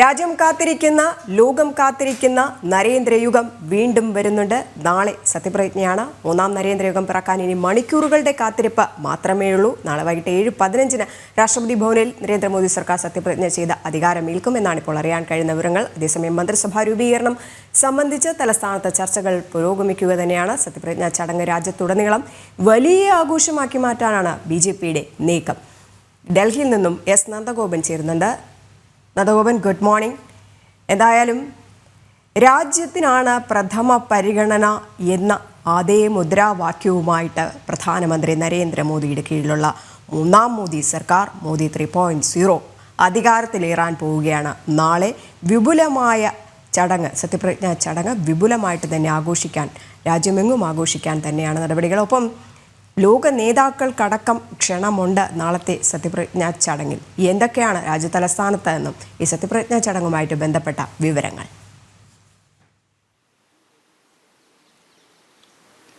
രാജ്യം കാത്തിരിക്കുന്ന ലോകം കാത്തിരിക്കുന്ന നരേന്ദ്രയുഗം വീണ്ടും വരുന്നുണ്ട്. നാളെ സത്യപ്രതിജ്ഞയാണ്. മൂന്നാം നരേന്ദ്രയുഗം പിറക്കാൻ ഇനി മണിക്കൂറുകളുടെ കാത്തിരിപ്പ് മാത്രമേ ഉള്ളൂ നാളെ വൈകിട്ട് ഏഴ് പതിനഞ്ചിന് രാഷ്ട്രപതി ഭവനിൽ നരേന്ദ്രമോദി സർക്കാർ സത്യപ്രതിജ്ഞ ചെയ്ത് അധികാരമേൽക്കുമെന്നാണ് ഇപ്പോൾ അറിയാൻ കഴിയുന്ന വിവരങ്ങൾ. അതേസമയം മന്ത്രിസഭാ രൂപീകരണം സംബന്ധിച്ച് തലസ്ഥാനത്ത് ചർച്ചകൾ പുരോഗമിക്കുക തന്നെയാണ്. സത്യപ്രതിജ്ഞാ ചടങ്ങ് രാജ്യത്തുടനീളം വലിയ ആഘോഷമാക്കി മാറ്റാനാണ് ബി ജെ പിയുടെ നീക്കം. ഡൽഹിയിൽ നിന്നും എസ്. നന്ദഗോപൻ ചേരുന്നുണ്ട്. നന്ദഗോപൻ ഗുഡ് മോർണിംഗ് എന്തായാലും രാജ്യത്തിനാണ് പ്രഥമ പരിഗണന എന്ന അതേ മുദ്രാവാക്യവുമായിട്ട് പ്രധാനമന്ത്രി നരേന്ദ്രമോദിയുടെ കീഴിലുള്ള മൂന്നാം മോദി സർക്കാർ മോദി ത്രീ പോയിന്റ് സീറോ അധികാരത്തിലേറാൻ പോവുകയാണ്. നാളെ വിപുലമായ ചടങ്ങ് സത്യപ്രതിജ്ഞാ ചടങ്ങ് വിപുലമായിട്ട് തന്നെ ആഘോഷിക്കാൻ രാജ്യമെങ്ങും ആഘോഷിക്കാൻ തന്നെയാണ് നടപടികൾ. ഒപ്പം ലോക നേതാക്കൾക്കടക്കം ക്ഷണമുണ്ട് നാളത്തെ സത്യപ്രതിജ്ഞാ ചടങ്ങിൽ. എന്തൊക്കെയാണ് രാജ്യതലസ്ഥാനത്ത് എന്നും ഈ സത്യപ്രതിജ്ഞാ ചടങ്ങുമായിട്ട് ബന്ധപ്പെട്ട വിവരങ്ങൾ?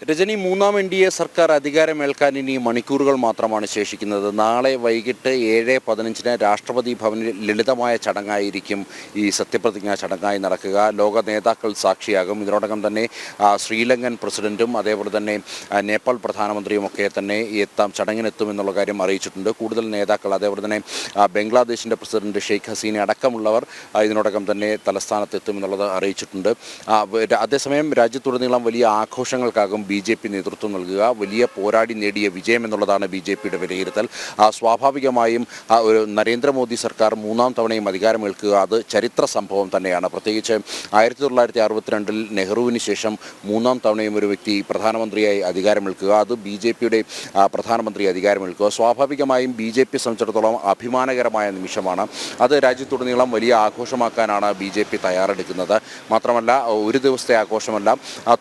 രജനി മൂന്നാം എൻ ഡി എ സർക്കാർ അധികാരമേൽക്കാൻ ഇനി മണിക്കൂറുകൾ മാത്രമാണ് ശേഷിക്കുന്നത്. നാളെ വൈകിട്ട് ഏഴ് പതിനഞ്ചിന് രാഷ്ട്രപതി ഭവനിൽ ലളിതമായ ചടങ്ങായിരിക്കും ഈ സത്യപ്രതിജ്ഞാ ചടങ്ങായി നടക്കുക. ലോക നേതാക്കൾ സാക്ഷിയാകും. ഇതിനോടകം തന്നെ ശ്രീലങ്കൻ പ്രസിഡന്റും അതേപോലെ തന്നെ നേപ്പാൾ പ്രധാനമന്ത്രിയുമൊക്കെ തന്നെ എത്താം ചടങ്ങിനെത്തുമെന്നുള്ള കാര്യം അറിയിച്ചിട്ടുണ്ട്. കൂടുതൽ നേതാക്കൾ അതേപോലെ തന്നെ ബംഗ്ലാദേശിന്റെ പ്രസിഡന്റ് ഷെയ്ഖ് ഹസീന അടക്കമുള്ളവർ ഇതിനോടകം തന്നെ തലസ്ഥാനത്ത് എത്തുമെന്നുള്ളത് അറിയിച്ചിട്ടുണ്ട്. അതേസമയം രാജ്യത്തുടനീളം വലിയ ആഘോഷങ്ങൾക്കാകും ബി ജെ പി നേതൃത്വം നൽകുക. വലിയ പോരാടി നേടിയ വിജയം എന്നുള്ളതാണ് ബി ജെ പിയുടെ വിലയിരുത്തൽ. സ്വാഭാവികമായും ഒരു നരേന്ദ്രമോദി സർക്കാർ മൂന്നാം തവണയും അധികാരമേൽക്കുക അത് ചരിത്ര സംഭവം തന്നെയാണ്. പ്രത്യേകിച്ച് ആയിരത്തി തൊള്ളായിരത്തി അറുപത്തിരണ്ടിൽ നെഹ്റുവിന് ശേഷം മൂന്നാം തവണയും ഒരു വ്യക്തി പ്രധാനമന്ത്രിയായി അധികാരമേൽക്കുക. അത് ബി ജെ പിയുടെ പ്രധാനമന്ത്രി അധികാരമേൽക്കുക. സ്വാഭാവികമായും ബി ജെ പി സംബന്ധിച്ചിടത്തോളം അഭിമാനകരമായ നിമിഷമാണ്. അത് രാജ്യത്തുടനീളം വലിയ ആഘോഷമാക്കാനാണ് ബി ജെ പി തയ്യാറെടുക്കുന്നത്. മാത്രമല്ല ഒരു ദിവസത്തെ ആഘോഷമല്ല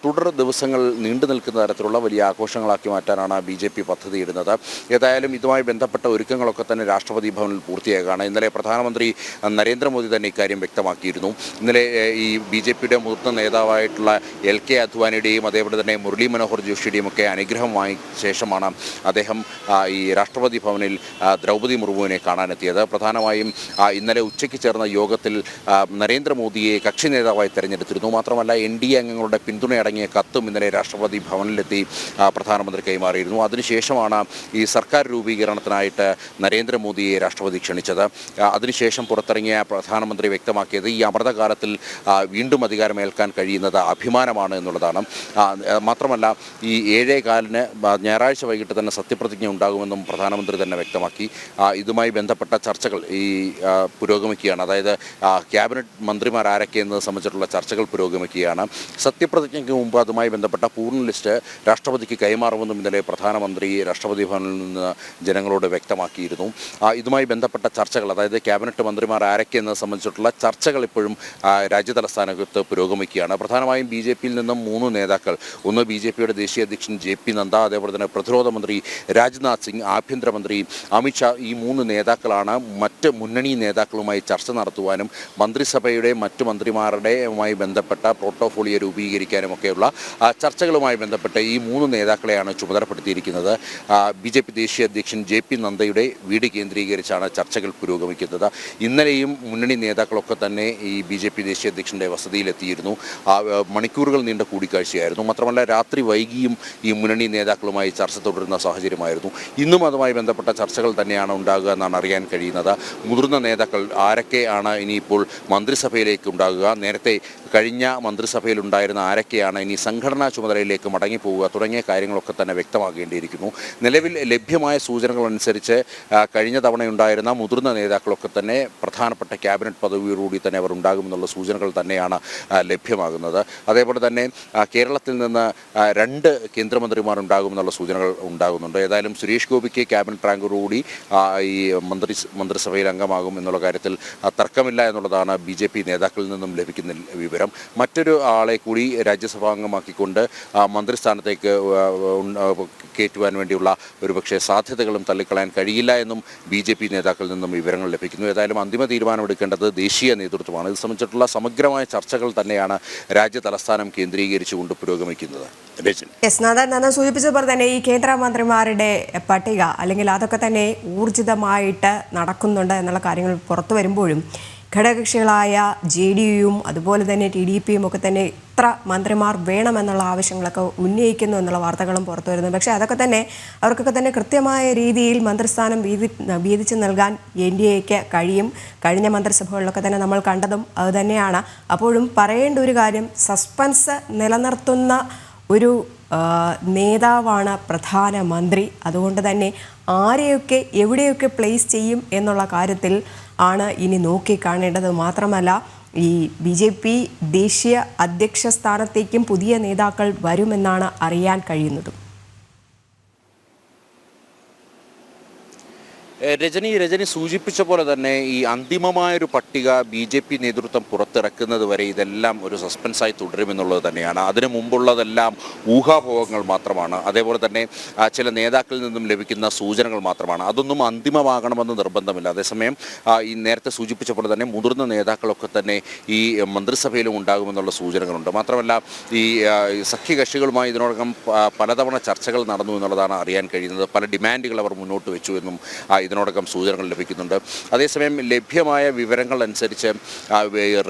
തുടർ ദിവസങ്ങൾ നീണ്ടു തരത്തിലുള്ള വലിയ ആഘോഷങ്ങളാക്കി മാറ്റാനാണ് ബി ജെ പി പദ്ധതിയിടുന്നത്. ഏതായാലും ഇതുമായി ബന്ധപ്പെട്ട ഒരുക്കങ്ങളൊക്കെ തന്നെ രാഷ്ട്രപതി ഭവനിൽ പൂർത്തിയാകുകയാണ്. ഇന്നലെ പ്രധാനമന്ത്രി നരേന്ദ്രമോദി തന്നെ ഇക്കാര്യം വ്യക്തമാക്കിയിരുന്നു. ഇന്നലെ ഈ ബി ജെ പിയുടെ മുതിർന്ന നേതാവായിട്ടുള്ള എൽ കെ അദ്വാനിയുടെയും അതേപോലെ തന്നെ മുരളി മനോഹർ ജോഷിയുടെയും ഒക്കെ അനുഗ്രഹം വാങ്ങി ശേഷമാണ് അദ്ദേഹം ഈ രാഷ്ട്രപതി ഭവനിൽ ദ്രൗപദി മുർമുവിനെ കാണാനെത്തിയത്. പ്രധാനമായും ഇന്നലെ ഉച്ചയ്ക്ക് ചേർന്ന യോഗത്തിൽ നരേന്ദ്രമോദിയെ കക്ഷി നേതാവായി തെരഞ്ഞെടുത്തിരുന്നു. മാത്രമല്ല എൻ ഡി എ അംഗങ്ങളുടെ പിന്തുണയടങ്ങിയ കത്തും ഇന്നലെ രാഷ്ട്രപതി ഭവനിലെത്തി പ്രധാനമന്ത്രി കൈമാറിയിരുന്നു. അതിനുശേഷമാണ് ഈ സർക്കാർ രൂപീകരണത്തിനായിട്ട് നരേന്ദ്രമോദിയെ രാഷ്ട്രപതി ക്ഷണിച്ചത്. അതിനുശേഷം പുറത്തിറങ്ങിയ പ്രധാനമന്ത്രി വ്യക്തമാക്കിയത് ഈ അമൃതകാലത്തിൽ വീണ്ടും അധികാരമേൽക്കാൻ കഴിയുന്നത് അഭിമാനമാണ് എന്നുള്ളതാണ്. മാത്രമല്ല ഈ ഏഴേ കാലിന് ഞായറാഴ്ച വൈകിട്ട് തന്നെ സത്യപ്രതിജ്ഞ ഉണ്ടാകുമെന്നും പ്രധാനമന്ത്രി തന്നെ വ്യക്തമാക്കി. ഇതുമായി ബന്ധപ്പെട്ട ചർച്ചകൾ ഈ പുരോഗമിക്കുകയാണ്. അതായത് ക്യാബിനറ്റ് മന്ത്രിമാർ ആരൊക്കെ എന്നത് സംബന്ധിച്ചിട്ടുള്ള ചർച്ചകൾ പുരോഗമിക്കുകയാണ്. സത്യപ്രതിജ്ഞയ്ക്ക് മുമ്പ് അതുമായി ബന്ധപ്പെട്ട പൂർണ ലിസ്റ്റ് രാഷ്ട്രപതിക്ക് കൈമാറുമെന്നും ഇന്നലെ പ്രധാനമന്ത്രി രാഷ്ട്രപതി ഭവനിൽ നിന്ന് ജനങ്ങളോട് വ്യക്തമാക്കിയിരുന്നു. ഇതുമായി ബന്ധപ്പെട്ട ചർച്ചകൾ അതായത് ക്യാബിനറ്റ് മന്ത്രിമാർ ആരൊക്കെ എന്നത് സംബന്ധിച്ചിട്ടുള്ള ചർച്ചകൾ ഇപ്പോഴും രാജ്യതലസ്ഥാനത്ത് പുരോഗമിക്കുകയാണ്. പ്രധാനമായും ബി നിന്നും മൂന്ന് നേതാക്കൾ ഒന്ന് ബി ദേശീയ അധ്യക്ഷൻ ജെ പി നദ്ദ അതേപോലെ തന്നെ പ്രതിരോധ മന്ത്രി രാജ്നാഥ് സിംഗ് ആഭ്യന്തരമന്ത്രി അമിത്ഷാ ഈ മൂന്ന് നേതാക്കളാണ് മറ്റ് മുന്നണി നേതാക്കളുമായി ചർച്ച നടത്തുവാനും മന്ത്രിസഭയുടെ മറ്റ് മന്ത്രിമാരുടെയുമായി ബന്ധപ്പെട്ട പ്രോട്ടോഫോളിയോ രൂപീകരിക്കാനും ഒക്കെയുള്ള ആ, ചർച്ചകളുമായി ബന്ധപ്പെട്ട് ഈ മൂന്ന് നേതാക്കളെയാണ് ചുമതലപ്പെടുത്തിയിരിക്കുന്നത്. ബി ജെ പി ദേശീയ അധ്യക്ഷൻ ജെ പി നദ്ദയുടെ വീട് കേന്ദ്രീകരിച്ചാണ് ചർച്ചകൾ പുരോഗമിക്കുന്നത്. ഇന്നലെയും മുന്നണി നേതാക്കളൊക്കെ തന്നെ ഈ ബി ജെ പി ദേശീയ അധ്യക്ഷന്റെ വസതിയിലെത്തിയിരുന്നു. മണിക്കൂറുകൾ നീണ്ട കൂടിക്കാഴ്ചയായിരുന്നു. മാത്രമല്ല രാത്രി വൈകിയും ഈ മുന്നണി നേതാക്കളുമായി ചർച്ച തുടരുന്ന സാഹചര്യമായിരുന്നു. ഇന്നും അതുമായി ബന്ധപ്പെട്ട ചർച്ചകൾ തന്നെയാണ് ഉണ്ടാകുക എന്നാണ് അറിയാൻ കഴിയുന്നത്. മുതിർന്ന നേതാക്കൾ ആരൊക്കെയാണ് ഇനിയിപ്പോൾ മന്ത്രിസഭയിലേക്ക് ഉണ്ടാകുക? നേരത്തെ കഴിഞ്ഞ മന്ത്രിസഭയിലുണ്ടായിരുന്ന ആരൊക്കെയാണ് ഇനി സംഘടനാ ചുമതലയിലേക്ക് മടങ്ങിപ്പോവുക തുടങ്ങിയ കാര്യങ്ങളൊക്കെ തന്നെ വ്യക്തമാകേണ്ടിയിരിക്കുന്നു. നിലവിൽ ലഭ്യമായ സൂചനകളനുസരിച്ച് കഴിഞ്ഞ തവണയുണ്ടായിരുന്ന മുതിർന്ന നേതാക്കളൊക്കെ തന്നെ പ്രധാനപ്പെട്ട ക്യാബിനറ്റ് പദവിയോടുകൂടി തന്നെ അവർ ഉണ്ടാകുമെന്നുള്ള സൂചനകൾ തന്നെയാണ് ലഭ്യമാകുന്നത്. അതേപോലെ തന്നെ കേരളത്തിൽ നിന്ന് രണ്ട് കേന്ദ്രമന്ത്രിമാർ ഉണ്ടാകുമെന്നുള്ള സൂചനകൾ ഉണ്ടാകുന്നുണ്ട്. ഏതായാലും സുരേഷ് ഗോപിക്ക് ക്യാബിനറ്റ് റാങ്കോടുകൂടി ഈ മന്ത്രി മന്ത്രിസഭയിൽ അംഗമാകും എന്നുള്ള കാര്യത്തിൽ തർക്കമില്ല എന്നുള്ളതാണ് ബി നേതാക്കളിൽ നിന്നും ലഭിക്കുന്ന വിവരം. മറ്റൊരു ആളെ കൂടി രാജ്യസഭാംഗമാക്കിക്കൊണ്ട് മന്ത്രിസ്ഥാനത്തേക്ക് കയറ്റുവാൻ വേണ്ടിയുള്ള ഒരുപക്ഷെ സാധ്യതകളും തള്ളിക്കളയാൻ കഴിയില്ല എന്നും ബി ജെ പി നേതാക്കളിൽ നിന്നും വിവരങ്ങൾ ലഭിക്കുന്നു. ഏതായാലും അന്തിമ തീരുമാനമെടുക്കേണ്ടത് ദേശീയ നേതൃത്വമാണ്. ഇത് സംബന്ധിച്ചിട്ടുള്ള സമഗ്രമായ ചർച്ചകൾ തന്നെയാണ് രാജ്യ തലസ്ഥാനം കേന്ദ്രീകരിച്ചുകൊണ്ട് പുരോഗമിക്കുന്നത്. നാഥൻ സൂചിപ്പിച്ചതുപോലെ തന്നെ ഈ കേന്ദ്രമന്ത്രിമാരുടെ പട്ടിക അല്ലെങ്കിൽ അതൊക്കെ തന്നെ ഊർജിതമായിട്ട് നടക്കുന്നുണ്ട് എന്നുള്ള കാര്യങ്ങൾ പുറത്തു വരുമ്പോഴും ഘടകകക്ഷികളായ ജെ ഡി യുവും അതുപോലെ തന്നെ ടി ഡി പിയും ഒക്കെ തന്നെ ഇത്ര മന്ത്രിമാർ വേണമെന്നുള്ള ആവശ്യങ്ങളൊക്കെ ഉന്നയിക്കുന്നു എന്നുള്ള വാർത്തകളും പുറത്തു വരുന്നു. പക്ഷേ അതൊക്കെ തന്നെ അവർക്കൊക്കെ തന്നെ കൃത്യമായ രീതിയിൽ മന്ത്രിസ്ഥാനം വീതി വീതിച്ച് നൽകാൻ എൻ ഡി എക്ക് കഴിയും. കഴിഞ്ഞ മന്ത്രിസഭകളിലൊക്കെ തന്നെ നമ്മൾ കണ്ടതും അത് തന്നെയാണ്. അപ്പോഴും പറയേണ്ട ഒരു കാര്യം സസ്പെൻസ് നിലനിർത്തുന്ന ഒരു നേതാവാണ് പ്രധാനമന്ത്രി. അതുകൊണ്ട് തന്നെ ആരെയൊക്കെ എവിടെയൊക്കെ പ്ലേസ് ചെയ്യും എന്നുള്ള കാര്യത്തിൽ ആണ് ഇനി നോക്കി കാണേണ്ടത്. മാത്രമല്ല ഈ ബി ജെ പി ദേശീയ അധ്യക്ഷ സ്ഥാനത്തേക്കും പുതിയ നേതാക്കൾ വരുമെന്നാണ് അറിയാൻ കഴിയുന്നതും. രജനി രജനി സൂചിപ്പിച്ച പോലെ തന്നെ ഈ അന്തിമമായൊരു പട്ടിക ബി ജെ പി നേതൃത്വം പുറത്തിറക്കുന്നത് വരെ ഇതെല്ലാം ഒരു സസ്പെൻസായി തുടരുമെന്നുള്ളത് തന്നെയാണ്. അതിനു മുമ്പുള്ളതെല്ലാം ഊഹാഭോഗങ്ങൾ മാത്രമാണ്. അതേപോലെ തന്നെ ചില നേതാക്കളിൽ നിന്നും ലഭിക്കുന്ന സൂചനകൾ മാത്രമാണ്. അതൊന്നും അന്തിമമാകണമെന്ന് നിർബന്ധമില്ല. അതേസമയം ഈ നേരത്തെ സൂചിപ്പിച്ച പോലെ തന്നെ മുതിർന്ന നേതാക്കളൊക്കെ തന്നെ ഈ മന്ത്രിസഭയിലും ഉണ്ടാകുമെന്നുള്ള സൂചനകളുണ്ട്. മാത്രമല്ല ഈ സഖ്യകക്ഷികളുമായി ഇതിനോടകം പലതവണ ചർച്ചകൾ നടന്നു എന്നുള്ളതാണ് അറിയാൻ കഴിയുന്നത്. പല ഡിമാൻഡുകൾ അവർ മുന്നോട്ട് വെച്ചു എന്നും ഇതിനോടകം സൂചനകൾ ലഭിക്കുന്നുണ്ട്. അതേസമയം ലഭ്യമായ വിവരങ്ങൾ അനുസരിച്ച്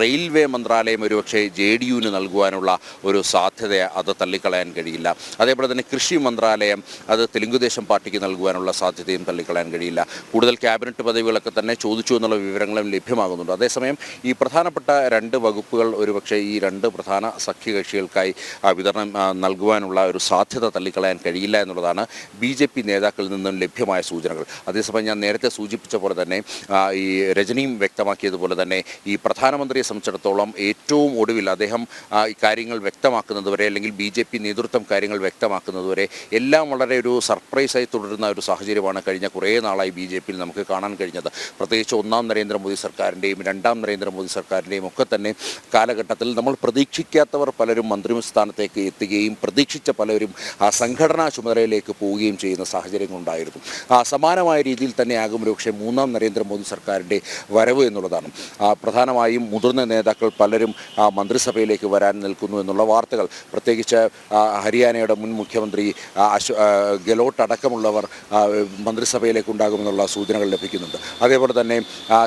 റെയിൽവേ മന്ത്രാലയം ഒരുപക്ഷെ ജെ ഡി യുവിന് നൽകുവാനുള്ള ഒരു സാധ്യത അത് തള്ളിക്കളയാൻ കഴിയില്ല. അതേപോലെ തന്നെ കൃഷി മന്ത്രാലയം അത് തെലുങ്കുദേശം പാർട്ടിക്ക് നൽകുവാനുള്ള സാധ്യതയും തള്ളിക്കളയാൻ കഴിയില്ല. കൂടുതൽ ക്യാബിനറ്റ് പദവികളൊക്കെ തന്നെ ചോദിച്ചു എന്നുള്ള വിവരങ്ങളും ലഭ്യമാകുന്നുണ്ട്. അതേസമയം ഈ പ്രധാനപ്പെട്ട രണ്ട് വകുപ്പുകൾ ഒരുപക്ഷെ ഈ രണ്ട് പ്രധാന സഖ്യകക്ഷികൾക്കായി വിതരണം നൽകുവാനുള്ള ഒരു സാധ്യത തള്ളിക്കളയാൻ കഴിയില്ല എന്നുള്ളതാണ് ബി നേതാക്കളിൽ നിന്നും ലഭ്യമായ സൂചനകൾ. അതേസമയം ഞാൻ നേരത്തെ സൂചിപ്പിച്ച പോലെ തന്നെ ഈ രജനിയും വ്യക്തമാക്കിയതുപോലെ തന്നെ ഈ പ്രധാനമന്ത്രിയെ സംബന്ധിച്ചിടത്തോളം ഏറ്റവും ഒടുവിൽ അദ്ദേഹം കാര്യങ്ങൾ വ്യക്തമാക്കുന്നതുവരെ അല്ലെങ്കിൽ ബി ജെ പി നേതൃത്വം കാര്യങ്ങൾ വ്യക്തമാക്കുന്നതുവരെ എല്ലാം വളരെ ഒരു സർപ്രൈസായി തുടരുന്ന ഒരു സാഹചര്യമാണ് കഴിഞ്ഞ കുറേ നാളായി ബി ജെ പിയിൽ നമുക്ക് കാണാൻ കഴിഞ്ഞത്. പ്രത്യേകിച്ച് ഒന്നാം നരേന്ദ്രമോദി സർക്കാരിന്റെയും രണ്ടാം നരേന്ദ്രമോദി സർക്കാരിന്റെയും ഒക്കെ തന്നെ കാലഘട്ടത്തിൽ നമ്മൾ പ്രതീക്ഷിക്കാത്തവർ പലരും മന്ത്രി സ്ഥാനത്തേക്ക് എത്തുകയും പ്രതീക്ഷിച്ച പലരും ആ സംഘടനാ ചുമതലയിലേക്ക് പോവുകയും ചെയ്യുന്ന സാഹചര്യങ്ങളുണ്ടായിരുന്നു. ആ സമാനമായ രീതിയിൽ തന്നെയാകും. ഒരുപക്ഷെ മൂന്നാം നരേന്ദ്രമോദി സർക്കാരിന്റെ വരവ് എന്നുള്ളതാണ്. പ്രധാനമായും മുതിർന്ന നേതാക്കൾ പലരും മന്ത്രിസഭയിലേക്ക് വരാൻ നിൽക്കുന്നു എന്നുള്ള വാർത്തകൾ. പ്രത്യേകിച്ച് ഹരിയാനയുടെ മുൻ മുഖ്യമന്ത്രി അശ്വ അശോ ഗെലോട്ട് അടക്കമുള്ളവർ മന്ത്രിസഭയിലേക്ക് ഉണ്ടാകുമെന്നുള്ള സൂചനകൾ ലഭിക്കുന്നുണ്ട്. അതേപോലെ തന്നെ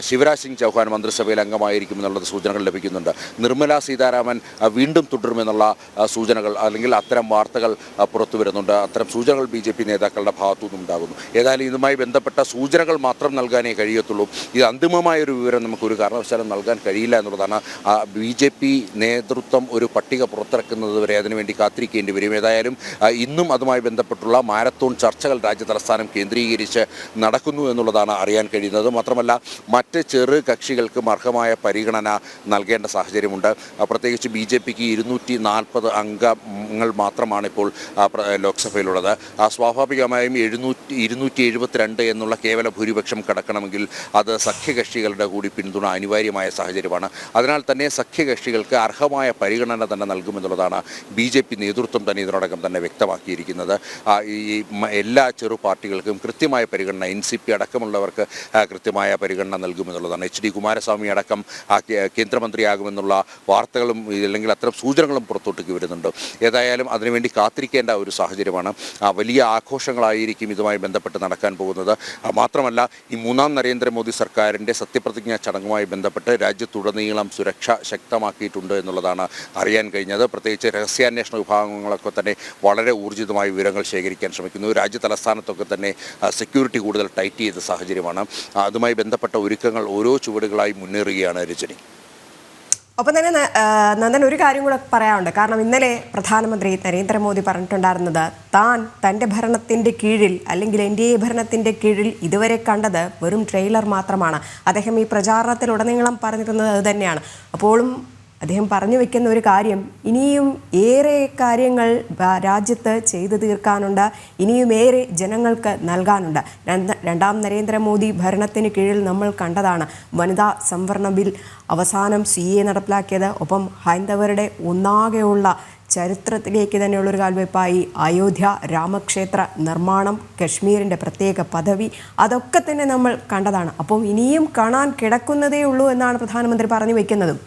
ശിവരാജ് സിംഗ് ചൗഹാൻ മന്ത്രിസഭയിൽ അംഗമായിരിക്കുമെന്നുള്ള സൂചനകൾ ലഭിക്കുന്നുണ്ട്. നിർമ്മല സീതാരാമൻ വീണ്ടും തുടരുമെന്നുള്ള സൂചനകൾ അല്ലെങ്കിൽ അത്തരം വാർത്തകൾ പുറത്തു വരുന്നുണ്ട് അത്തരം സൂചനകൾ ബി നേതാക്കളുടെ ഭാഗത്തു നിന്നുണ്ടാകുന്നു ഏതായാലും ഇതുമായി ബന്ധപ്പെട്ട സൂചനകൾ മാത്രം നൽകാനേ കഴിയത്തുള്ളൂ. ഇത് അന്തിമമായ ഒരു വിവരം നമുക്ക് ഒരു കാരണവശാലും നൽകാൻ കഴിയില്ല എന്നുള്ളതാണ്. ബി ജെ പി നേതൃത്വം ഒരു പട്ടിക പുറത്തിറക്കുന്നത് വരെ അതിനുവേണ്ടി കാത്തിരിക്കേണ്ടി വരും. ഏതായാലും ഇന്നും അതുമായി ബന്ധപ്പെട്ടുള്ള മാരത്തോൺ ചർച്ചകൾ രാജ്യ തലസ്ഥാനം കേന്ദ്രീകരിച്ച് നടക്കുന്നു എന്നുള്ളതാണ് അറിയാൻ കഴിയുന്നത്. മാത്രമല്ല മറ്റ് ചെറു കക്ഷികൾക്കും അർഹമായ പരിഗണന നൽകേണ്ട സാഹചര്യമുണ്ട്. പ്രത്യേകിച്ച് ബി ജെ പിക്ക് ഇരുന്നൂറ്റി നാൽപ്പത് അംഗങ്ങൾ മാത്രമാണ് ഇപ്പോൾ ലോക്സഭയിലുള്ളത്. സ്വാഭാവികമായും എഴുന്നൂറ്റി ഇരുന്നൂറ്റി എഴുപത്തിരണ്ട് എന്നുള്ള കേവല ഭൂരിപക്ഷം കടക്കണമെങ്കിൽ അത് സഖ്യകക്ഷികളുടെ കൂടി പിന്തുണ അനിവാര്യമായ സാഹചര്യമാണ്. അതിനാൽ തന്നെ സഖ്യകക്ഷികൾക്ക് അർഹമായ പരിഗണന തന്നെ നൽകുമെന്നുള്ളതാണ് ബി ജെ പി നേതൃത്വം തന്നെ ഇതിനോടകം തന്നെ വ്യക്തമാക്കിയിരിക്കുന്നത്. ഈ എല്ലാ ചെറു പാർട്ടികൾക്കും കൃത്യമായ പരിഗണന എൻ സി പി അടക്കമുള്ളവർക്ക് കൃത്യമായ പരിഗണന നൽകുമെന്നുള്ളതാണ്. എച്ച് ഡി കുമാരസ്വാമി അടക്കം കേന്ദ്രമന്ത്രിയാകുമെന്നുള്ള വാർത്തകളും അല്ലെങ്കിൽ അത്തരം സൂചനകളും പുറത്തോട്ടേക്ക് വരുന്നുണ്ട്. ഏതായാലും അതിനുവേണ്ടി കാത്തിരിക്കേണ്ട ഒരു സാഹചര്യമാണ്. വലിയ ആഘോഷങ്ങളായിരിക്കും ഇതുമായി ബന്ധപ്പെട്ട് നടക്കാൻ പോകുന്നത്. മാത്രമല്ല ഈ മൂന്നാം നരേന്ദ്രമോദി സർക്കാരിന്റെ സത്യപ്രതിജ്ഞാ ചടങ്ങുമായി ബന്ധപ്പെട്ട് രാജ്യത്തുടനീളം സുരക്ഷ ശക്തമാക്കിയിട്ടുണ്ട് എന്നുള്ളതാണ് അറിയാൻ കഴിഞ്ഞത്. പ്രത്യേകിച്ച് രഹസ്യാന്വേഷണ വിഭാഗങ്ങളൊക്കെ തന്നെ വളരെ ഊർജിതമായി വിവരങ്ങൾ ശേഖരിക്കാൻ ശ്രമിക്കുന്നു. രാജ്യ തലസ്ഥാനത്തൊക്കെ തന്നെ സെക്യൂരിറ്റി കൂടുതൽ ടൈറ്റ് ചെയ്ത സാഹചര്യമാണ്. അതുമായി ബന്ധപ്പെട്ട ഒരുക്കങ്ങൾ ഓരോ ചുവടുകളായി മുന്നേറുകയാണ് രജനി. ഒപ്പം തന്നെ നന്ദൻ ഒരു കാര്യം കൂടെ പറയാനുണ്ട്. കാരണം ഇന്നലെ പ്രധാനമന്ത്രി നരേന്ദ്രമോദി പറഞ്ഞിട്ടുണ്ടായിരുന്നത് താൻ തന്റെ ഭരണത്തിന്റെ കീഴിൽ അല്ലെങ്കിൽ എൻ ഡി എ ഭരണത്തിന്റെ കീഴിൽ ഇതുവരെ കണ്ടത് വെറും ട്രെയിലർ മാത്രമാണ്. അദ്ദേഹം ഈ പ്രചാരണത്തിലുടനീളം പറഞ്ഞിരുന്നത് അത് തന്നെയാണ്. അപ്പോഴും അദ്ദേഹം പറഞ്ഞു വെക്കുന്ന ഒരു കാര്യം ഇനിയും ഏറെ കാര്യങ്ങൾ രാജ്യത്ത് ചെയ്തു തീർക്കാനുണ്ട് ഇനിയും ഏറെ ജനങ്ങൾക്ക് നൽകാനുണ്ട്. രണ്ട് നരേന്ദ്രമോദി ഭരണത്തിന് കീഴിൽ നമ്മൾ കണ്ടതാണ് വനിതാ സംവരണ ബിൽ അവസാനം സി എ നടപ്പിലാക്കിയത്. ഒപ്പം ഹൈന്ദവരുടെ ഒന്നാകെയുള്ള ചരിത്രത്തിലേക്ക് തന്നെയുള്ളൊരു കാൽവയ്പായി അയോധ്യ രാമക്ഷേത്ര നിർമ്മാണം കശ്മീരിന്റെ പ്രത്യേക പദവി അതൊക്കെ തന്നെ നമ്മൾ കണ്ടതാണ്. അപ്പം ഇനിയും കാണാൻ കിടക്കുന്നതേ ഉള്ളൂ എന്നാണ് പ്രധാനമന്ത്രി പറഞ്ഞു വെക്കുന്നതും.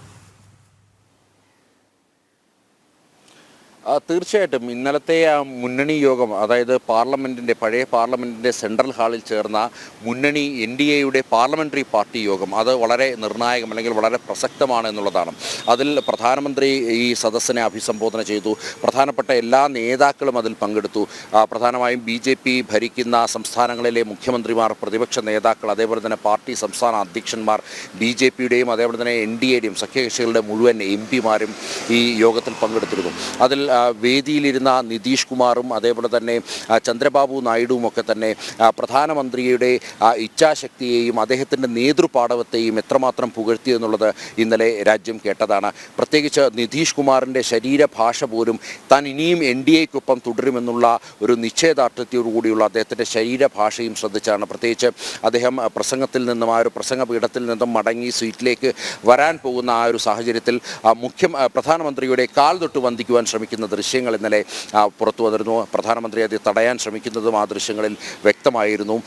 തീർച്ചയായിട്ടും. ഇന്നലത്തെ ആ മുന്നണി യോഗം അതായത് പാർലമെന്റിന്റെ പഴയ പാർലമെന്റിന്റെ സെൻട്രൽ ഹാളിൽ ചേർന്ന മുന്നണി എൻ ഡി എയുടെ പാർലമെന്ററി പാർട്ടി യോഗം അത് വളരെ നിർണായകം അല്ലെങ്കിൽ വളരെ പ്രസക്തമാണ് എന്നുള്ളതാണ്. അതിൽ പ്രധാനമന്ത്രി ഈ സദസ്സിനെ അഭിസംബോധന ചെയ്തു. പ്രധാനപ്പെട്ട എല്ലാ നേതാക്കളും അതിൽ പങ്കെടുത്തു. പ്രധാനമായും ബി ജെ പി ഭരിക്കുന്ന സംസ്ഥാനങ്ങളിലെ മുഖ്യമന്ത്രിമാർ പ്രതിപക്ഷ നേതാക്കൾ അതേപോലെ തന്നെ പാർട്ടി സംസ്ഥാന അധ്യക്ഷന്മാർ ബി ജെ പിയുടെയും അതേപോലെ തന്നെ എൻ ഡി എയുടെയും സഖ്യകക്ഷികളുടെ മുഴുവൻ എം പിമാരും ഈ യോഗത്തിൽ പങ്കെടുത്തിരുന്നു. അതിൽ വേദിയിലിരുന്ന നിതീഷ് കുമാറും അതേപോലെ തന്നെ ചന്ദ്രബാബു നായിഡുവും ഒക്കെ തന്നെ പ്രധാനമന്ത്രിയുടെ ഇച്ഛാശക്തിയെയും അദ്ദേഹത്തിന്റെ നേതൃപാടവത്തെയും എത്രമാത്രം പുകഴ്ത്തി എന്നുള്ളത് ഇന്നലെ രാജ്യം കേട്ടതാണ്. പ്രത്യേകിച്ച് നിതീഷ് കുമാറിന്റെ ശരീരഭാഷ പോലും താൻ ഇനിയും എൻ ഡി എക്കൊപ്പം തുടരുമെന്നുള്ള ഒരു നിശ്ചയദാർഢ്യത്തോടുകൂടിയുള്ള അദ്ദേഹത്തിന്റെ ശരീരഭാഷയും ശ്രദ്ധിച്ചാണ്. പ്രത്യേകിച്ച് അദ്ദേഹം പ്രസംഗത്തിൽ നിന്നും ആ ഒരു പ്രസംഗപീഠത്തിൽ നിന്നും മടങ്ങി സീറ്റിലേക്ക് വരാൻ പോകുന്ന ആ ഒരു സാഹചര്യത്തിൽ മുഖ്യം പ്രധാനമന്ത്രിയുടെ കാൽ തൊട്ട് വന്ദിക്കുവാൻ ശ്രമിക്കുന്ന ദൃശ്യങ്ങൾ ഇന്നലെ പുറത്തു വന്നിരുന്നു. പ്രധാനമന്ത്രി അത് തടയാൻ ശ്രമിക്കുന്നതും ആ ദൃശ്യങ്ങളിൽ വ്യക്തമായിരുന്നു.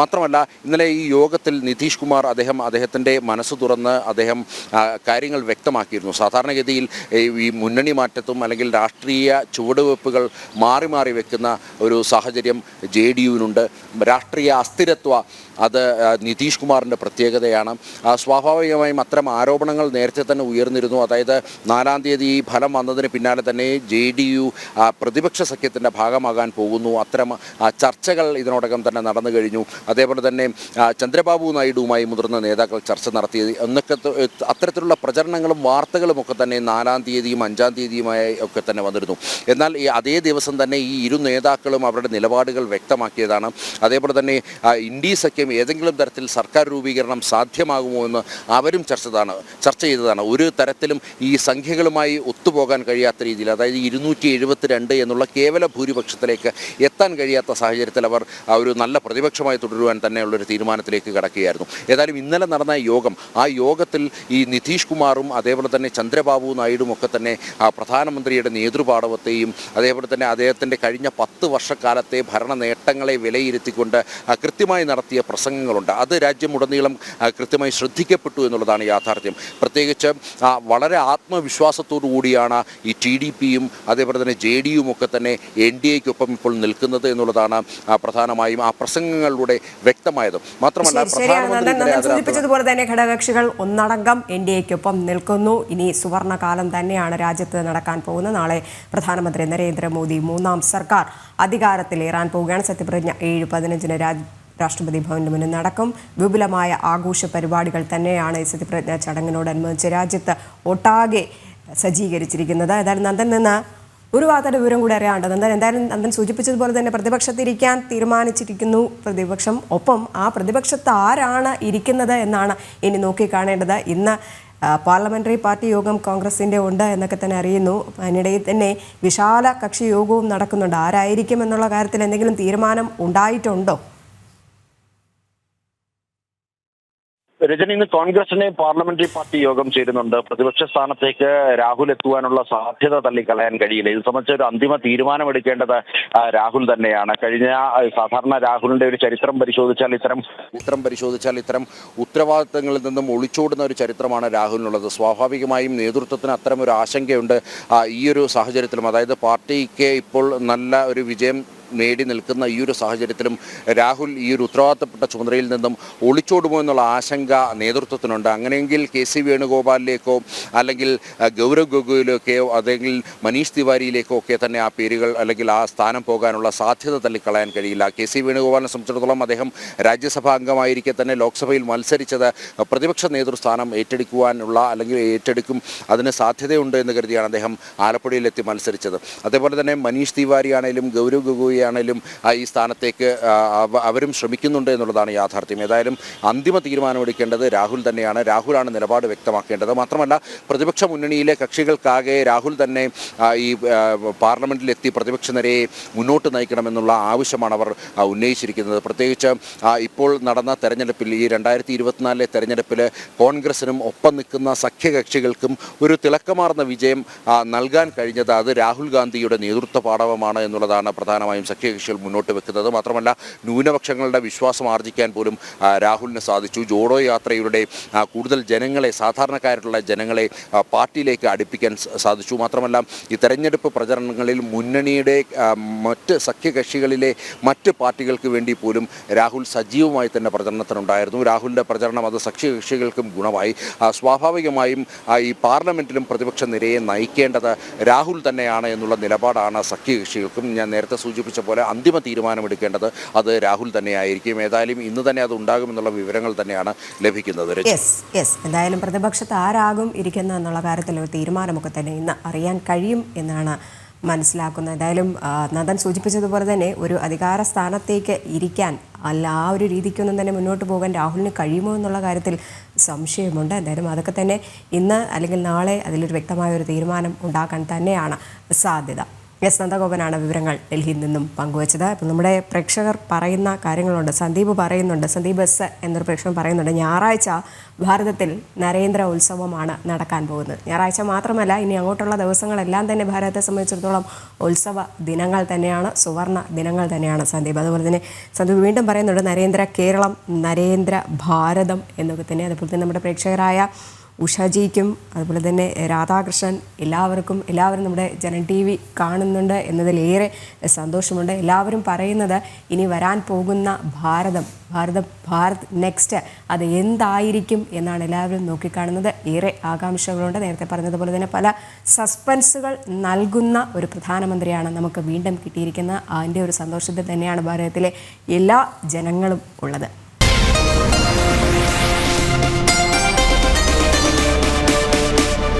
മാത്രമല്ല ഇന്നലെ ഈ യോഗത്തിൽ നിതീഷ് കുമാർ അദ്ദേഹം അദ്ദേഹത്തിന്റെ മനസ്സ് തുറന്ന് അദ്ദേഹം കാര്യങ്ങൾ വ്യക്തമാക്കിയിരുന്നു. സാധാരണഗതിയിൽ ഈ മുന്നണി മാറ്റത്തും അല്ലെങ്കിൽ രാഷ്ട്രീയ ചുവടുവെപ്പുകൾ മാറി മാറി വെക്കുന്ന ഒരു സാഹചര്യം ജെ ഡി യുവിനുണ്ട്. രാഷ്ട്രീയ അസ്ഥിരത്വ അത് നിതീഷ് കുമാറിന്റെ പ്രത്യേകതയാണ്. സ്വാഭാവികമായും അത്തരം ആരോപണങ്ങൾ നേരത്തെ തന്നെ ഉയർന്നിരുന്നു. അതായത് നാലാം തീയതി ഈ ഫലം വന്നതിന് പിന്നാലെ തന്നെ ജെ ഡി യു പ്രതിപക്ഷ സഖ്യത്തിന്റെ ഭാഗമാകാൻ പോകുന്നു. അത്തരം ചർച്ചകൾ ഇതിനോടകം തന്നെ നടന്നു കഴിഞ്ഞു. അതേപോലെ തന്നെ ചന്ദ്രബാബു നായിഡുവുമായി മുതിർന്ന നേതാക്കൾ ചർച്ച നടത്തി എന്നൊക്കെ അത്തരത്തിലുള്ള പ്രചരണങ്ങളും വാർത്തകളും ഒക്കെ തന്നെ നാലാം തീയതിയും അഞ്ചാം തീയതിയുമായി ഒക്കെ തന്നെ വന്നിരുന്നു. എന്നാൽ ഈ അതേ ദിവസം തന്നെ ഈ ഇരു നേതാക്കളും അവരുടെ നിലപാടുകൾ വ്യക്തമാക്കിയതാണ്. അതേപോലെ തന്നെ ഇന്ത്യ സഖ്യം ഏതെങ്കിലും തരത്തിൽ സർക്കാർ രൂപീകരണം സാധ്യമാകുമോ എന്ന് അവരും ചർച്ചതാണ് ചർച്ച ചെയ്തതാണ്. ഒരു തരത്തിലും ഈ സംഖ്യകളുമായി ഒത്തുപോകാൻ കഴിയാത്ത രീതിയിൽ അതായത് ഇരുന്നൂറ്റി എഴുപത്തിരണ്ട് എന്നുള്ള കേവല ഭൂരിപക്ഷത്തിലേക്ക് എത്താൻ കഴിയാത്ത സാഹചര്യത്തിൽ അവർ ഒരു നല്ല പ്രതിപക്ഷമായി തുടരുവാൻ തന്നെയുള്ളൊരു തീരുമാനത്തിലേക്ക് കടക്കുകയായിരുന്നു. ഏതായാലും ഇന്നലെ നടന്ന യോഗം ആ യോഗത്തിൽ ഈ നിതീഷ് കുമാറും അതേപോലെ തന്നെ ചന്ദ്രബാബു നായിഡും ഒക്കെ തന്നെ ആ പ്രധാനമന്ത്രിയുടെ നേതൃപാടവത്തെയും അതേപോലെ തന്നെ അദ്ദേഹത്തിന്റെ കഴിഞ്ഞ പത്ത് വർഷക്കാലത്തെ ഭരണ നേട്ടങ്ങളെ വിലയിരുത്തിക്കൊണ്ട് കൃത്യമായി നടത്തിയ പ്രസംഗങ്ങളുണ്ട്. അത് രാജ്യമുടനീളം കൃത്യമായി ശ്രദ്ധിക്കപ്പെട്ടു എന്നുള്ളതാണ് യാഥാർത്ഥ്യം. പ്രത്യേകിച്ച് വളരെ ആത്മവിശ്വാസത്തോടു കൂടിയാണ് ഈ ടി ഡി പിയും അതേപോലെ തന്നെ ജെ ഡി യുമൊക്കെ ഒക്കെ തന്നെ എൻ ഡി എക്കൊപ്പം ഇപ്പോൾ നിൽക്കുന്നത് എന്നുള്ളതാണ് പ്രധാനമായും ആ പ്രസംഗങ്ങളിലൂടെ വ്യക്തമായത്. മാത്രമല്ല സൂചിപ്പിച്ചതുപോലെ തന്നെ ഘടകകക്ഷികൾ ഒന്നടങ്കം എൻ ഡി എക്കൊപ്പം നിൽക്കുന്നു. ഇനി സുവർണകാലം തന്നെയാണ് രാജ്യത്ത് നടക്കാൻ പോകുന്നത്. നാളെ പ്രധാനമന്ത്രി നരേന്ദ്രമോദി മൂന്നാം സർക്കാർ അധികാരത്തിലേറാൻ പോവുകയാണ്. സത്യപ്രതിജ്ഞ ഏഴ് പതിനഞ്ചിന് രാജ് രാഷ്ട്രപതി ഭവന് മുന്നിൽ നടക്കും. വിപുലമായ ആഘോഷ പരിപാടികൾ തന്നെയാണ് ഈ സത്യപ്രതിജ്ഞ ചടങ്ങിനോടനുബന്ധിച്ച് രാജ്യത്ത് ഒട്ടാകെ സജ്ജീകരിച്ചിരിക്കുന്നത്. ഏതായാലും നന്ദൻ നിന്ന് ഒരു വാർത്തയുടെ വിവരം കൂടി അറിയാണ്ട് നന്ദൻ എന്തായാലും നന്ദൻ സൂചിപ്പിച്ചതുപോലെ തന്നെ പ്രതിപക്ഷത്തിരിക്കാൻ തീരുമാനിച്ചിരിക്കുന്നു. പ്രതിപക്ഷം ഒപ്പം ആ പ്രതിപക്ഷത്ത് ആരാണ് ഇരിക്കുന്നത് എന്നാണ് ഇനി നോക്കിക്കാണേണ്ടത് ഇന്ന് പാർലമെന്ററി പാർട്ടി യോഗം കോൺഗ്രസിന്റെ ഉണ്ട് എന്നൊക്കെ തന്നെ അറിയുന്നു. അതിനിടയിൽ തന്നെ വിശാല കക്ഷി യോഗവും നടക്കുന്നുണ്ട്. ആരായിരിക്കും എന്നുള്ള കാര്യത്തിൽ എന്തെങ്കിലും തീരുമാനം ഉണ്ടായിട്ടുണ്ടോ? രജനി ഇന്ന് കോൺഗ്രസിനെ പാർലമെന്ററി പാർട്ടി യോഗം ചേരുന്നുണ്ട്. പ്രതിപക്ഷ സ്ഥാനത്തേക്ക് രാഹുൽ എത്തുവാനുള്ള സാധ്യത തള്ളിക്കളയാൻ കഴിയില്ല. ഇത് സംബന്ധിച്ച ഒരു അന്തിമ തീരുമാനമെടുക്കേണ്ടത് രാഹുൽ തന്നെയാണ്. കഴിഞ്ഞ സാധാരണ രാഹുലിന്റെ ഒരു ചരിത്രം പരിശോധിച്ചാൽ ഇത്തരം ചരിത്രം പരിശോധിച്ചാൽ ഇത്തരം ഉത്തരവാദിത്തങ്ങളിൽ നിന്നും ഒളിച്ചോടുന്ന ഒരു ചരിത്രമാണ് രാഹുലിനുള്ളത്. സ്വാഭാവികമായും നേതൃത്വത്തിന് അത്തരം ഒരു ആശങ്കയുണ്ട് ഈ ഒരു സാഹചര്യത്തിലും. അതായത് പാർട്ടിക്ക് ഇപ്പോൾ നല്ല ഒരു വിജയം നേടി നിൽക്കുന്ന ഈ ഒരു സാഹചര്യത്തിലും രാഹുൽ ഈ ഒരു ഉത്തരവാദിത്തപ്പെട്ട ചുമതലയിൽ നിന്നും ഒളിച്ചോടുമോ എന്നുള്ള ആശങ്ക നേതൃത്വത്തിനുണ്ട്. അങ്ങനെയെങ്കിൽ കെ സി വേണുഗോപാലിലേക്കോ അല്ലെങ്കിൽ ഗൗരവ് ഗൊഗോയിലേക്കോ അല്ലെങ്കിൽ മനീഷ് തിവാരിയിലേക്കോ ഒക്കെ തന്നെ ആ പേരുകൾ അല്ലെങ്കിൽ ആ സ്ഥാനം പോകാനുള്ള സാധ്യത തള്ളിക്കളയാൻ കഴിയില്ല. കെ സി വേണുഗോപാലിനെ സംബന്ധിച്ചിടത്തോളം അദ്ദേഹം രാജ്യസഭാ അംഗമായിരിക്കെ തന്നെ ലോക്സഭയിൽ മത്സരിച്ചത് പ്രതിപക്ഷ നേതൃസ്ഥാനം ഏറ്റെടുക്കുവാനുള്ള അല്ലെങ്കിൽ ഏറ്റെടുക്കും അതിന് സാധ്യതയുണ്ട് എന്ന് കരുതിയാണ് അദ്ദേഹം ആലപ്പുഴയിലെത്തി മത്സരിച്ചത്. അതേപോലെ തന്നെ മനീഷ് തിവാരി ആണെങ്കിലും ഗൗരവ് ഗൊഗോയി ആണെങ്കിലും ഈ സ്ഥാനത്തേക്ക് അവരും ശ്രമിക്കുന്നുണ്ട് എന്നുള്ളതാണ് യാഥാർത്ഥ്യം. ഏതായാലും അന്തിമ തീരുമാനമെടുക്കേണ്ടത് രാഹുൽ തന്നെയാണ്. രാഹുലാണ് നിലപാട് വ്യക്തമാക്കേണ്ടത്. മാത്രമല്ല പ്രതിപക്ഷ മുന്നണിയിലെ കക്ഷികൾക്കാകെ രാഹുൽ തന്നെ ഈ പാർലമെന്റിലെത്തി പ്രതിപക്ഷ നിരയെ മുന്നോട്ട് നയിക്കണമെന്നുള്ള ആവശ്യമാണ് അവർ ഉന്നയിച്ചിരിക്കുന്നത്. പ്രത്യേകിച്ച് ഇപ്പോൾ നടന്ന തെരഞ്ഞെടുപ്പിൽ ഈ രണ്ടായിരത്തി ഇരുപത്തിനാലിലെ തെരഞ്ഞെടുപ്പിൽ കോൺഗ്രസിനും ഒപ്പം നിൽക്കുന്ന സഖ്യകക്ഷികൾക്കും ഒരു തിളക്കമാർന്ന വിജയം നൽകാൻ കഴിഞ്ഞത് അത് രാഹുൽ ഗാന്ധിയുടെ നേതൃത്വ പാടവമാണ് എന്നുള്ളതാണ് പ്രധാനമായും സഖ്യകക്ഷികൾ മുന്നോട്ട് വെക്കുന്നത്. മാത്രമല്ല ന്യൂനപക്ഷങ്ങളുടെ വിശ്വാസം ആർജിക്കാൻ പോലും രാഹുലിന് സാധിച്ചു. ജോഡോ യാത്രയുടെ കൂടുതൽ ജനങ്ങളെ സാധാരണക്കാരായിട്ടുള്ള ജനങ്ങളെ പാർട്ടിയിലേക്ക് അടുപ്പിക്കാൻ സാധിച്ചു. മാത്രമല്ല ഈ തെരഞ്ഞെടുപ്പ് പ്രചരണങ്ങളിൽ മുന്നണിയുടെ മറ്റ് സഖ്യകക്ഷികളിലെ മറ്റ് പാർട്ടികൾക്ക് വേണ്ടി പോലും രാഹുൽ സജീവമായി തന്നെ പ്രചരണത്തിനുണ്ടായിരുന്നു. രാഹുലിന്റെ പ്രചരണം അത് സഖ്യകക്ഷികൾക്കും ഗുണമായി. സ്വാഭാവികമായും ഈ പാർലമെന്റിലും പ്രതിപക്ഷ നിരയെ നയിക്കേണ്ടത് രാഹുൽ തന്നെയാണ് എന്നുള്ള നിലപാടാണ് സഖ്യകക്ഷികൾക്കും ഞാൻ നേരത്തെ സൂചിപ്പിച്ച പോലെ അന്തിമ തീരുമാനമെടുക്കേണ്ടത് അത് രാഹുൽ തന്നെയായിരിക്കും. ഏതായാലും ഇന്ന് തന്നെ അത് ഉണ്ടാകുമെന്നുള്ള വിവരങ്ങൾ തന്നെയാണ് ലഭിക്കുന്നത്. Yes yes. എന്തായാലും പ്രതിപക്ഷത്ത് ആരാകും ഇരിക്കുന്ന എന്നുള്ള കാര്യത്തിൽ ഒരു തീരുമാനമൊക്കെ തന്നെ ഇന്ന് അറിയാൻ കഴിയും എന്നാണ് മനസ്സിലാക്കുന്നത്. എന്തായാലും നദൻ നന്ദൻ സൂചിപ്പിച്ചതുപോലെ തന്നെ ഒരു അധികാര സ്ഥാനത്തേക്ക് ഇരിക്കാൻ അല്ല ആ ഒരു രീതിക്കൊന്നും തന്നെ മുന്നോട്ട് പോകാൻ രാഹുലിന് കഴിയുമോ എന്നുള്ള കാര്യത്തിൽ സംശയമുണ്ട്. എന്തായാലും അതൊക്കെ തന്നെ ഇന്ന് അല്ലെങ്കിൽ നാളെ അതിലൊരു വ്യക്തമായ ഒരു തീരുമാനം ഉണ്ടാക്കാൻ തന്നെയാണ് സാധ്യത. എസ് നന്ദഗോപനാണ് വിവരങ്ങൾ ഡൽഹിയിൽ നിന്നും പങ്കുവച്ചത്. അപ്പോൾ നമ്മുടെ പ്രേക്ഷകർ പറയുന്ന കാര്യങ്ങളുണ്ട്. സന്ദീപ് പറയുന്നുണ്ട്. സന്ദീപ് എസ് എന്നൊരു പ്രേക്ഷകൻ പറയുന്നുണ്ട്. ഞായറാഴ്ച ഭാരതത്തിൽ നരേന്ദ്ര ഉത്സവമാണ് നടക്കാൻ പോകുന്നത്. ഞായറാഴ്ച മാത്രമല്ല ഇനി അങ്ങോട്ടുള്ള ദിവസങ്ങളെല്ലാം തന്നെ ഭാരതത്തെ സംബന്ധിച്ചിടത്തോളം ഉത്സവ ദിനങ്ങൾ തന്നെയാണ് സുവർണ ദിനങ്ങൾ തന്നെയാണ് സന്ദീപ്. അതുപോലെ തന്നെ സന്ദീപ് വീണ്ടും പറയുന്നുണ്ട് നരേന്ദ്ര കേരളം നരേന്ദ്ര ഭാരതം എന്നൊക്കെ തന്നെ. അതുപോലെ തന്നെ നമ്മുടെ പ്രേക്ഷകരായ ഉഷാജിക്കും അതുപോലെ തന്നെ രാധാകൃഷ്ണൻ എല്ലാവർക്കും എല്ലാവരും നമ്മുടെ ജനൻ ടി വി കാണുന്നുണ്ട് എന്നതിലേറെ സന്തോഷമുണ്ട്. എല്ലാവരും പറയുന്നത് ഇനി വരാൻ പോകുന്ന ഭാരതം ഭാരതം ഭാരത് നെക്സ്റ്റ് അത് എന്തായിരിക്കും എന്നാണ് എല്ലാവരും നോക്കിക്കാണുന്നത്. ഏറെ ആകാംക്ഷകളുണ്ട്. നേരത്തെ പറഞ്ഞതുപോലെ തന്നെ പല സസ്പെൻസുകൾ നൽകുന്ന ഒരു പ്രധാനമന്ത്രിയാണ് നമുക്ക് വീണ്ടും കിട്ടിയിരിക്കുന്നത്. അതിന്റെ ഒരു സന്തോഷത്തിൽ തന്നെയാണ് ഭാരതത്തിലെ എല്ലാ ജനങ്ങളും ഉള്ളത്.